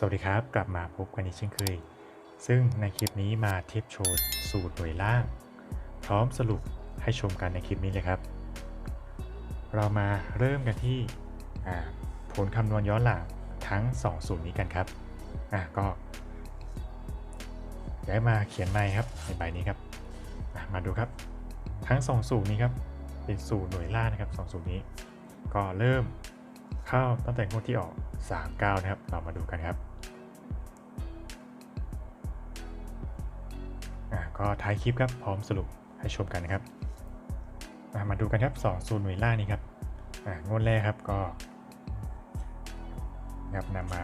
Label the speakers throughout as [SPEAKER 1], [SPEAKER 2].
[SPEAKER 1] สวัสดีครับ กลับมาพบกันอีกเช่นเคย ซึ่งในคลิปนี้มาเทียบโชว์สูตรหน่วยล่าง พร้อมสรุปให้ชมกันในคลิปนี้เลยครับ เรามาเริ่มกันที่ผลคำนวณย้อนหลังทั้ง 2 สูตรนี้กันครับอะก็ย้ายมาเขียนใหม่ครับในใบนี้ครับมาดูครับทั้ง 2 สูตรนี้ครับเป็นสูตรหน่วยล่างนะครับ2สูตรนี้ ก็เริ่มเข้าตั้งแต่งวดที่ออก 39 นะครับ เรามาดูกันครับ ก็ท้ายคลิปครับพร้อมสรุปให้ชมกันนะครับ มาดูกันครับ2สูตรหน่วยล่างนี้ครับงวดแรกครับก็นะครับนำมา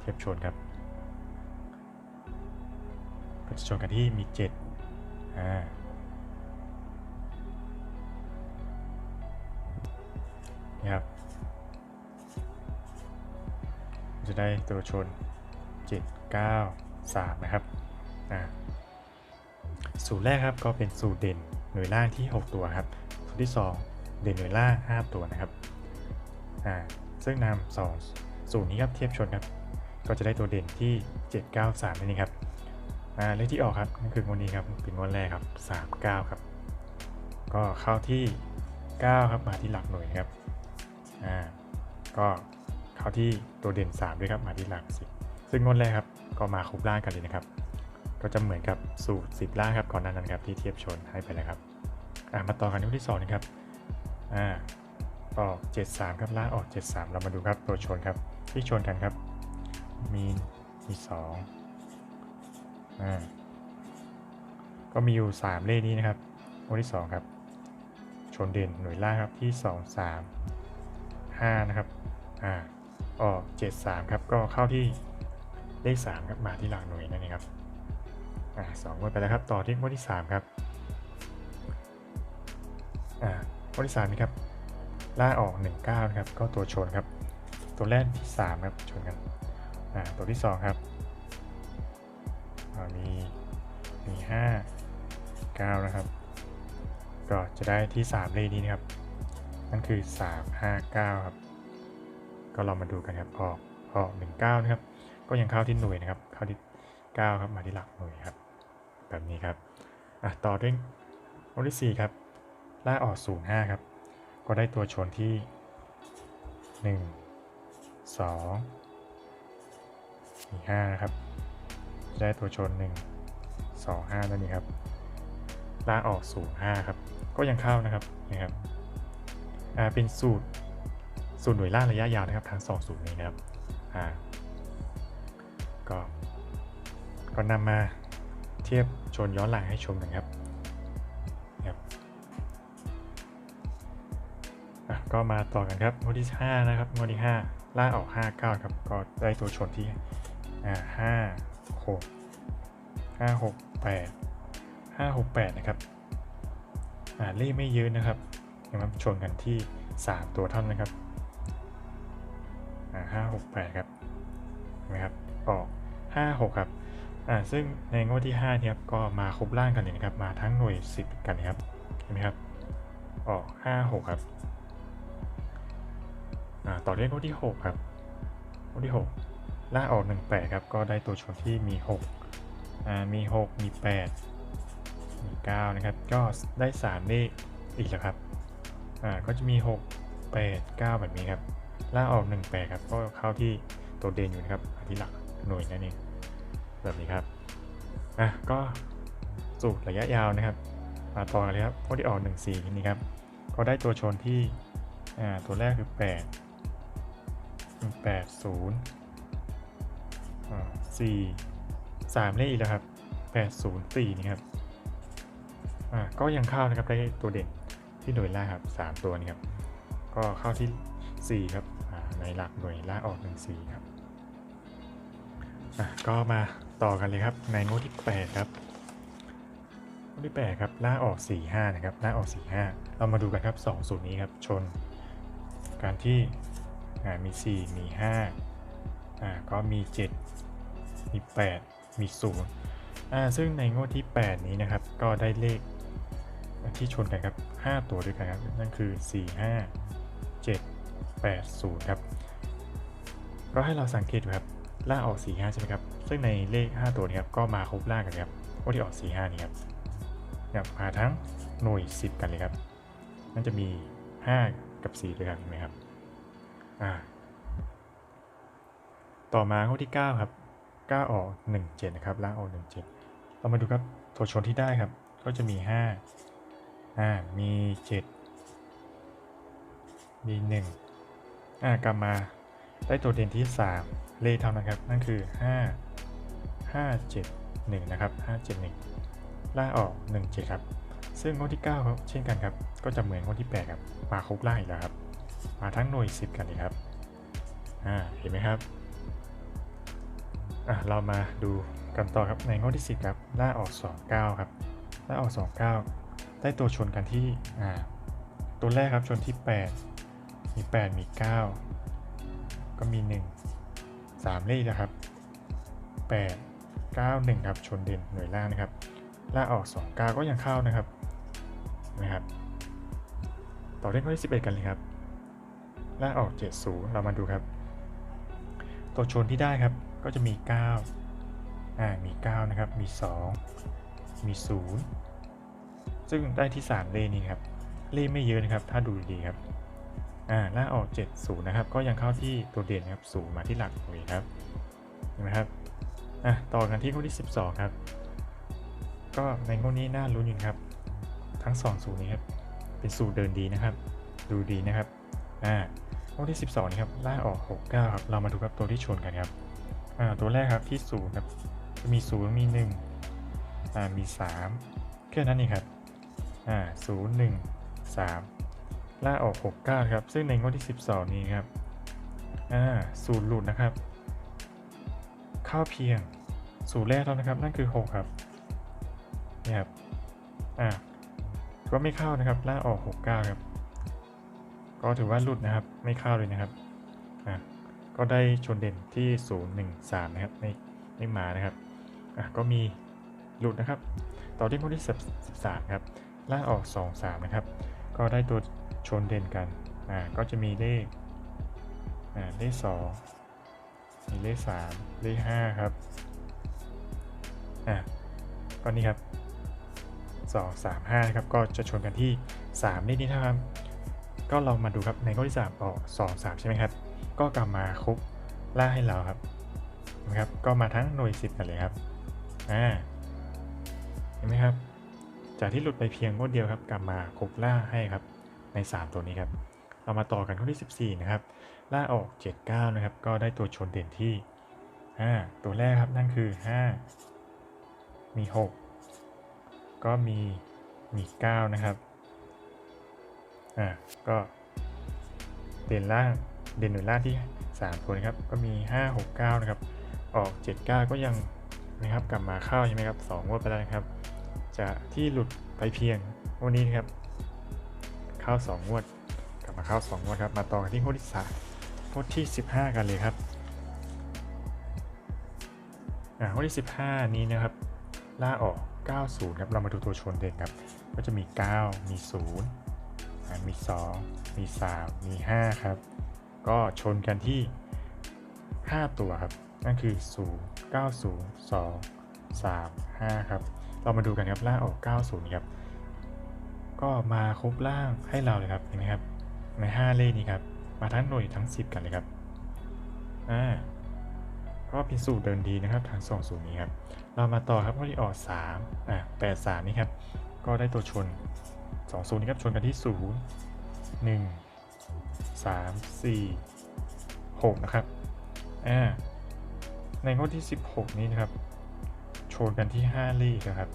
[SPEAKER 1] เทียบชนครับก็จะชนกันที่มี7อ่านี่ครับจะได้ตัวชน 7 9 3 นะครับอ่า สูตรแรกครับก็เป็นสูตรเด่นหน่วยล่างที่ 6 ตัวครับสูตรที่ 2 เด่นหน่วยล่าง 5 ตัวนะครับอ่าซึ่งนำสองสูตรนี้ครับเทียบชนครับ ก็จะได้ตัวเด่นที่ 793นั่นเองครับอ่าเลขที่ออกครับนั่นคืองวดนี้ครับเป็นงวดแรกครับ 39 ครับ ก็เข้าที่ 9 ครับมาที่หลักหน่วยครับอ่าก็เข้าที่ตัวเด่น 3 ด้วยครับมาที่หลัก10ซึ่งงวดแรกครับก็มาครบล่างกันเลยนะครับ ก็จะเหมือนกับสูตร10ล่างครับก่อนหน้านั้นครับที่เทียบชนให้ไปแล้วครับมาต่อกันที่ที่2นะครับอ่าออก 73 ครับล่างออก 73 เรามาดูครับตัวชนครับที่ชนกันครับ มีมี2อ่าก็มีอยู่ 3 เลขนี้นะครับงวที่ 2 ครับ ชนเด่นหน่วยล่างครับที่ 2 3 5 นะครับอ่าออก 73 ครับก็เข้าที่เลข 3 ครับมาที่หลักหน่วยนั่นเองครับ อ่าสองงวดไปแล้วครับ ต่อที่งวดที่สามครับอ่างวดที่สามนี่ครับล่าออกหนึ่งเก้านะครับ ก็ตัวชนครับ ตัวแรกที่สามครับชนกันอ่าตัวที่สองครับมีมีห้าเก้านะครับ ก็จะได้ที่สามเลขนี้นะครับ นั่นคือสามห้าเก้าครับ ก็เรามาดูกันครับออกออกหนึ่งเก้านะครับ ก็ยังเข้าที่หน่วยนะครับ เข้าที่9ครับ มาที่หลักหน่วยครับ แบบนี้ครับอะต่อด้วยงวดที่4ครับล่าออก0 5ครับ ก็ได้ตัวชนที่ 1 2มี5นะครับ ได้ตัวชน 1 2 5นั่นเองครับล่าออก0 5ครับ ก็ยังเข้านะครับนะครับอ่าเป็นสูตรสูตรหน่วยล่าระยะยาวนะครับทั้ง2สูตรนี้นะครับอ่าก็ก็นำมา เทียบชนย้อนหลังให้ชมกันครับครับอะก็มาต่อกันครับงวดที่5นะครับงวดที่5ล่าออก5 9ครับก็ได้ตัวชนที่อ่า5 6 5 6 8 5 6 8นะครับอ่าเลขไม่เยอะนะครับยังมาชนกันที่ 3 ตัวเท่านั้นะครับอ่า5 6 8ครับเห็นไหมครับออก5 6ครับ อ่าซึ่งในงวดที่5เนี่ยครับก็มาครบล่างกันเลยนะครับมาทั้งหน่วย 10 กันเลยครับเห็นไหมครับออก5 6ครับอ่าต่อด้วยงวดที่ 6 ครับงวดที่ 6 ล่าออก 1 8 ครับ ก็ได้ตัวชนที่มี 6 อ่า มี 6 มี 8 มี 9 นะครับ ก็ได้3เลขอีกแล้วครับ อ่า ก็จะมี 6 8 9 แบบนี้ครับ ล่าออก 1 8 ครับ ก็เข้าที่ตัวเด่นอยู่นะครับ ที่หลักหน่วยนั่นเอง แบบนี้ครับอะก็สูตรระยะยาวนะครับมาต่อกันเลยครับพวกที่ออก1 4นี้ครับก็ได้ตัวชนที่อ่าตัวแรกคือ8 8 0อ่า4 3เลขอีกแล้วครับ8 0 4นี่ครับอ่าก็ยังเข้านะครับได้ตัวเด่นที่หน่วยล่างครับ 3 ตัวนี้ครับก็เข้าที่ 4 ครับในหลักหน่วยล่างออก 1 4 ครับอะก็มา ต่อกันเลยครับในงวดที่ 8 ครับงวดที่ 8 ครับล่าออก 4 5 นะครับล่าออก 4 5 เรามาดูกันครับ2สูตรนี้ครับชน การที่มี 4 มี5อ่าก็มี 7 มี 8 มี0อ่าซึ่งในงวดที่ 8 นี้นะครับก็ได้เลขที่ชนกันครับ 5 ตัวด้วยกันครับ นั่นคือ 4 5 7 8 0 ครับ ก็ให้เราสังเกตดูครับล่าออก 4 5 ใช่ไหมครับ ซึ่งในเลข 5 ตัวนี้ครับก็มาครบล่างกันครับงวดที่ออก 4 5 นี่ครับครับมาทั้งหน่วย 10 กันเลยครับนั่นจะมี 5 กับ 4 ด้วยกันเห็นไหมครับอ่าต่อมางวดที่ 9 ครับ 9 ออก 1 7 นะครับล่างออก 1 7 เรามาดูครับตัวชนที่ได้ครับ ก็จะมี5อ่ามี 7 มี 1อ่ากลับมาได้ตัวเด่นที่ 3 เลขเท่านั้นครับ นั่นคือ 5 5 7 1 นะครับ 5 7 1 ล่าออก 1 7 ครับ ซึ่งงวดที่ 9 ครับ เช่นกันครับ ก็จะเหมือนงวดที่ 8 ครับ มาครบล่าอีกแล้วครับ มาทั้งหน่วย 10 กันเลยครับ อ่า เห็นไหมครับ อะ เรามาดูกันต่อครับ ในงวดที่ 10 ครับ ล่าออก 2 9 ครับ ล่าออก 2 9 ได้ตัวชนกันที่ อ่า ตัวแรกครับ ชนที่ 8 มี 8 มี 9 ก็มี 1 3 เลขนะครับ8 9 1ครับชนเด่นหน่วยล่างนะครับล่าออก 2 9 ก็ยังเข้านะครับนะครับ ต่อเลขข้อที่11 กันเลยครับล่าออก 7 0 เรามาดูครับ ตัวชนที่ได้ครับก็จะมี 9 อ่ามี 9 นะครับ มี 2 มี 0 ซึ่งได้ที่ 3 เลนี้ครับ เลขไม่เยอะนะครับ ถ้าดูดีครับอ่าล่าออก 70 นะครับ ก็ยังเข้าที่ตัวเด่นนะครับศูนย์มาที่หลักเลยครับเห็นไหมครับ อะต่อกันที่งวดที่ 12 ครับ ก็ในงวดนี้น่าลุ้นอยู่ครับ ทั้ง 2 สูตรนี้ครับ เป็นสูตรเดินดีนะครับ ดูดีนะครับอ่างวดที่ 12นี่ครับล่าออก69ครับเรามาดูครับตัวที่ชนกันครับอ่าตัวแรกครับที่0ครับมี0มี1อ่ามี3แค่นั้นเองครับอ่า0 1 3ล่าออก69ครับซึ่งในงวดที่ 12 นี้ครับอ่าศูนย์หลุดนะครับ เข้าเพียง ศูนย์แรกเท่านะครับ นั่นคือ 6 ครับนี่ครับอ่าก็ไม่เข้านะครับล่าออก 69 ครับ ก็ถือว่าหลุดนะครับ ไม่เข้าเลยนะครับอ่าก็ได้ชนเด่นที่ 0 1 3 นะครับไม่ไม่มานะครับอะก็มีหลุดนะครับ ต่อที่งวดที่ 13 ครับล่าออก 2 3 นะครับ ก็ได้ตัวชนเด่นกันอ่าก็จะมีเลขอ่าเลขสองมีเลขสามเลขห้าครับ ก็นี่ครับสองสามห้าครับก็จะชนกันที่สามเลขนี้นะครับก็เรามาดูครับในข้อที่สามออกสองสามใช่ไหมครับ ก็กลับมาครบล่าให้เราครับนะครับ ก็มาทั้งหน่วยสิบกันเลยครับอ่าเห็นไหมครับ จากที่หลุดไปเพียงงวดเดียวครับ กลับมาครบล่าให้ครับใน 3 ตัวนี้ครับเรามาต่อกันข้อที่ 14 นะครับล่าออก 79 นะครับ ก็ได้ตัวชนเด่นที่5ตัวแรกครับนั่นคือ 5 มี 6 ก็มีมี 9 นะครับ อ่า ก็เด่นล่างเด่นหน่วยล่างที่3ตัวนะครับ ก็มี 5 6 9 นะครับ ออก 79 ก็ยังนะครับกลับมาเข้าใช่ไหมครับ2งวดไปแล้วนะครับ จะที่หลุดไปเพียงวันนี้นะครับ เข้า 2 งวด กลับมาเข้า 2 งวดครับ มาต่อกันที่งวดที่3งวดที่ 15 กันเลยครับอ่างวดที่ 15 นี้นะครับ ล่าออก 90 ครับ เรามาดูตัวชนเด่นครับ ก็จะมี 9 มี 0 มี 2 มี 3 มี 5 ครับ ก็ชนกันที่ 5 ตัวครับ นั่นคือ 0 9 0 2 3 5 ครับ เรามาดูกันครับล่าออก 90 ครับ ก็มาครบล่างให้เราเลยครับ เห็นไหมครับ ใน 5 เลขนี้ครับ มาทั้งหน่วยทั้ง 10 กันเลยครับ อ่า ก็เป็นสูตรเดินดีนะครับทั้งสองสูตรนี้ครับ เรามาต่อครับข้อที่ออก3อ่า8 3นี่ครับ ก็ได้ตัวชน2สูตรนี้ครับชนกันที่ 0 1 3 4 6 นะครับอ่าในงวดที่ 16 นี้นะครับ ชนกันที่5เลขนะครับ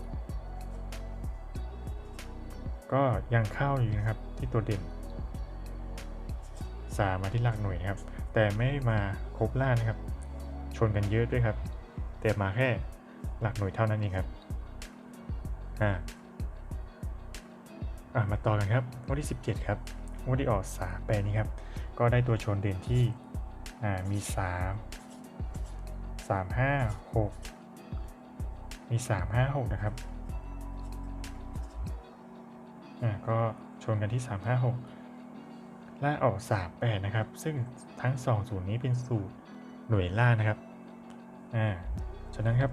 [SPEAKER 1] ก็ยังเข้าอยู่นะครับที่ตัวเด่น3มาที่หลักหน่วยนะครับ แต่ไม่มาครบล่านะครับ นกันเยอะด้วยครับ แต่มาแค่หลักหน่วยเท่านั้นเองครับอ่าอ่ามาต่อกันครับงวดที่ 17 ครับงวดที่ออก3แปลนี้ครับ ก็ได้ตัวชนเด่นที่อ่ามี 3 3 5 6 มี 3 5 6 นะครับอ่าก็ชนกันที่ 3 5 6ล่าออก 3 8 นะครับ ซึ่งทั้ง2สูตรนี้เป็นสูตรหน่วยล่างนะครับ อ่าฉะนั้นครับ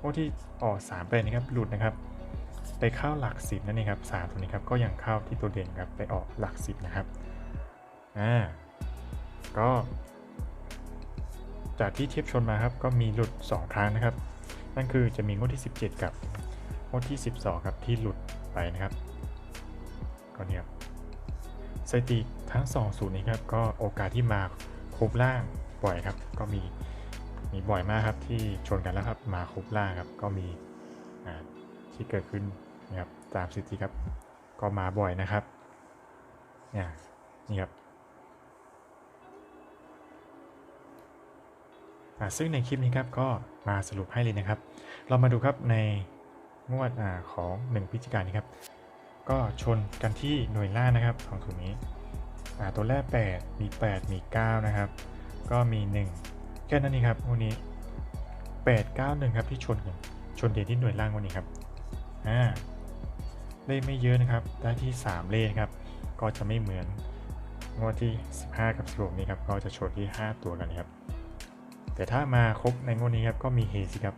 [SPEAKER 1] พวกที่ออก3ไปนะครับหลุดนะครับไปเข้าหลักสิบนั่นเองครับสามตัวนี้ครับก็ยังเข้าที่ตัวเด่นครับไปออกหลักสิบนะครับอ่าก็จากที่เทียบชนมาครับก็มีหลุด 2 ครั้งนะครับ นั่นคือจะมีงวดที่ 17 กับงวดที่ 12 ครับที่หลุดไปนะครับก็เนี่ยครับสถิติทั้ง2สูตรนี้ครับก็โอกาสที่มาครบล่างบ่อยครับ ก็มี มีบ่อยมากครับที่ชนกันแล้วครับมาครบล่าครับก็มีที่เกิดขึ้นนะครับตามสถิติครับ ก็มาบ่อยนะครับเนี่ยนี่ครับซึ่งในคลิปนี้ครับก็มาสรุปให้เลยนะครับ เรามาดูครับในงวดอของ1พฤศจิกายนนี้ครับ ก็ชนกันที่หน่วยล่านะครับของถุงนี้ตัวแรก 8 มี 8 มี 9 นะครับ ก็มี 1 แค่นั้นเองครับวันนี้ 8 9 1 ครับที่ชนกันชนเด่นที่หน่วยล่างวันนี้ครับอ่าเลขไม่เยอะนะครับ ได้ที่ 3 เลขครับ ก็จะไม่เหมือนงวดที่ 15 กับ16นี้ครับ ก็จะชนที่ 5 ตัวกันนะครับ แต่ถ้ามาครบในงวดนี้ครับ ก็มีเฮสิครับ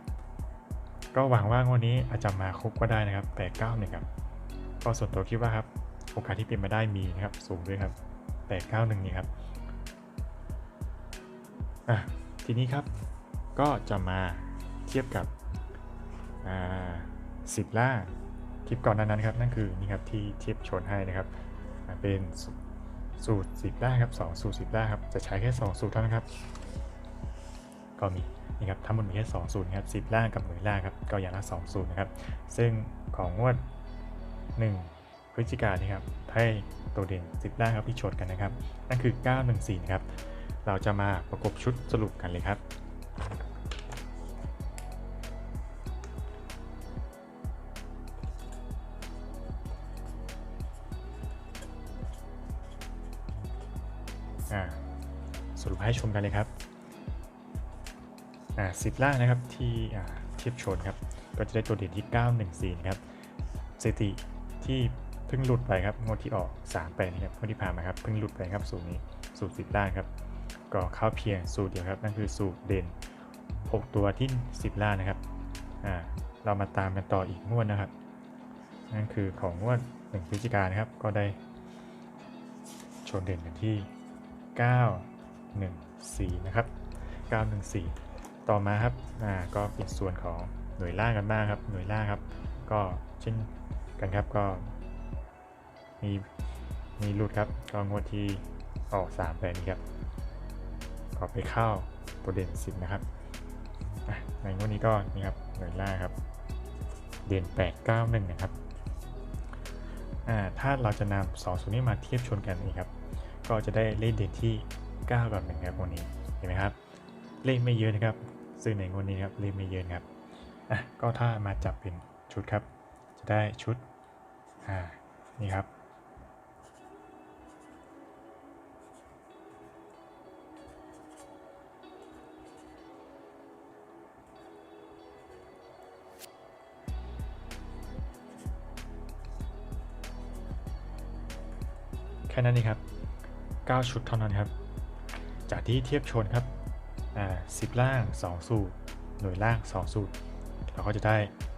[SPEAKER 1] ก็หวังว่างวดนี้อาจจะมาครบก็ได้นะครับแปดเก้าหนึ่งครับ ก็ส่วนตัวคิดว่าครับ โอกาสที่เป็นมาได้มีนะครับ สูงด้วยครับแปดเก้าหนึ่งนี่ครับ อะ ทีนี้ครับก็จะมาเทียบกับสิบล่าคลิปก่อนนานั้นครับ นั่นคือนี่ครับที่เทียบชนให้นะครับเป็นสูตรสิบล่าครับสองสูตรสิบล่าครับจะใช้แค่สองสูตรเท่านั้นครับ ก็มีนี่ครับทั้งหมดมีแค่2สูตรครับสิบล่ากับหน่วยล่าครับก็อย่างละ2สูตรนะครับ ซึ่งของงวด 1 พฤศจิกายนนี่ครับให้ตัวเด่น10ล่าครับที่ชดกันนะครับ นั่นคือ 914 นะครับ เราจะมาประกบชุดสรุปกันเลยครับ สรุปให้ชมกันเลยครับสิบล่านะครับที่เทียบชนครับ ก็จะได้ตัวเด่นที่ 914นะครับสถิติที่เพิ่งหลุดไปครับงวดที่ออก3ไปนะครับงวดที่ผ่านมาครับเพิ่งหลุดไปครับสูตรนี้สูตรสิบล่าครับ ก็เข้าเพียงสูตรเดียวครับนั่นคือสูตรเด่น 6 ตัวที่ 10 ล่านะครับอ่าเรามาตามกันต่ออีกงวดนะครับ นั่นคือของงวด1พฤศจิกายนะครับ ก็ได้ชนเด่นกันที่ 914 นะครับ 914 ต่อมาครับอ่าก็เป็นส่วนของหน่วยล่างกันบ้างครับ หน่วยล่างครับ ก็เช่นกันครับก็มีมีหลุดครับก็งวดที่ออก3แบบนี้ครับ ก็ไปเข้าตัวเด่น10นะครับในงวดนี้ก็นี่ครับหน่วยล่าครับ เด่น8 9 1นะครับถ้าเราจะนำสองส่วนนี้มาเทียบชนกันนี่ครับ ก็จะได้เลขเด่นที่ 9กับ1ครับวันนี้เห็นไหมครับ เลขไม่เยอะนะครับ ซึ่งในงวดนี้ครับเลขไม่เยอะนะครับอะก็ถ้ามาจับเป็นชุดครับ จะได้ชุดอ่านี่ครับ ค่นั้นเองครับ 9 ชุดเท่านั้นครับ จากที่เทียบชนครับอ่าสิบล่าง 2 สูตร หน่วยล่าง 2 สูตร เราก็จะได้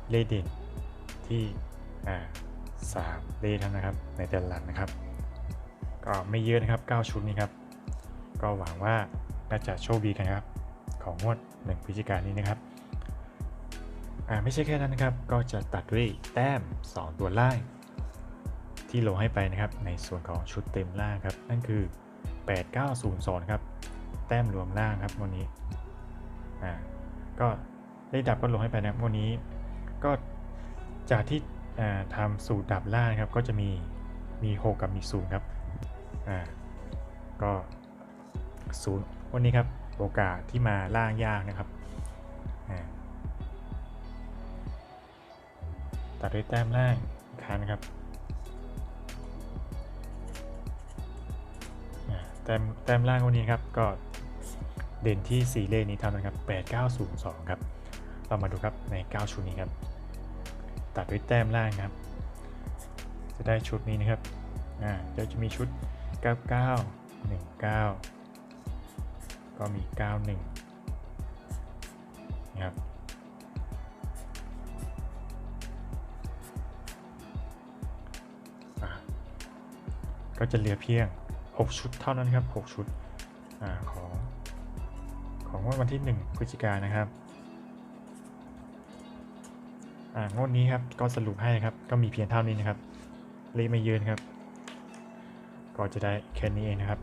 [SPEAKER 1] เลขเด่นที่อ่าสามเลขเท่านั้นนะครับ ในแต่ละหลักนะครับ ก็ไม่เยอะนะครับ 9 ชุดนี้ครับ ก็หวังว่าน่าจะโชคดีกันครับ ของงวด1พฤศจิกายนนี้นะครับอ่าไม่ใช่แค่นั้นนะครับ ก็จะตัดด้วยแต้ม 2 ตัวล่าง ที่ลงให้ไปนะครับในส่วนของชุดเต็มล่างครับ นั่นคือ 8902 ครับ แต้มรวมล่างครับวันนี้อ่าก็ได้ดับก็ลงให้ไปนะครับวันนี้ก็จากที่ทำสูตรดับล่างครับก็จะมีมี 6 กับมี0ครับอ่าก็ศูนวันนี้ครับโอกาสที่มาล่างยากนะครับอ่าตัดด้วยแต้มล่างอีกครั้งนะครับ แต้มแต้มล่างวันนี้ครับก็เด่นที่ 4 เลขนี้เท่านั้นครับ 8902 ครับ เรามาดูครับใน 9 ชุดนี้ครับ ตัดด้วยแต้มล่างครับ จะได้ชุดนี้นะครับ อ่าเดี๋ยวจะมีชุด 99 19 ก็มี 91นะครับอะก็จะเหลือเพียง 6 ชุดเท่านั้นครับ 6 ชุดอของของงวดวันที่ 1 พฤศจิกายนนะครับอ่างวดนี้ครับก็สรุปให้ครับ ก็มีเพียงเท่านี้นะครับ เลขไม่ยอะนครับ ก็จะได้แค่นี้เองนะครับ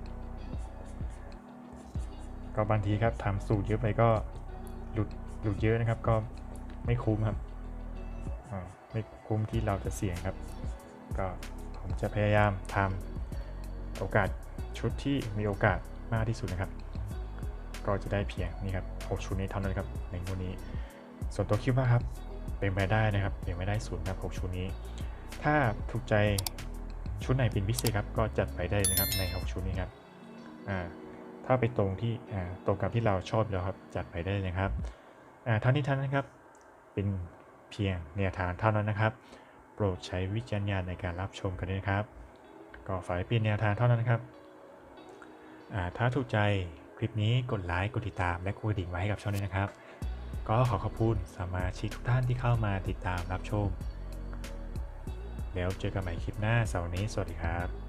[SPEAKER 1] ก็บางทีครับทำสูตรเยอะไปก็หลุดหลุดเยอะนะครับ ก็ไม่คุ้มครับอ่าไม่คุ้มที่เราจะเสี่ยงครับ ก็ผมจะพยายามทำโอกาส ชุดที่มีโอกาสมากที่สุดนะครับ ก็จะได้เพียงนี่ครับ6ชุดนี้เท่านั้นครับในงวดนี้ ส่วนตัวคิดว่าครับเป็นไปได้นะครับเป็นไปได้ศูนย์ครับ6ชุดนี้ ถ้าถูกใจชุดไหนเป็นพิเศษครับก็จัดไปได้นะครับใน6ชุดนี้ครับอ่าถ้าไปตรงที่อ่าตรงกับที่เราชอบแล้วครับจัดไปได้เลยครับอ่าเท่านี้เท่านั้นครับเป็นเพียงแนวทางเท่านั้นนะครับ โปรดใช้วิจารณญาณในการรับชมกันด้วยนะครับ ก็ฝ่ากไว้เป็นแนวทางเท่านั้นครับ ถ้าถูกใจคลิปนี้กดไลค์กดติดตาม และกดกระดิ่งไว้ให้กับช่องนี้นะครับ ก็ขอขอบคุณสมาชิกทุกท่านที่เข้ามาติดตามรับชม แล้วเจอกันใหม่คลิปหน้าเสาร์นี้สวัสดีครับ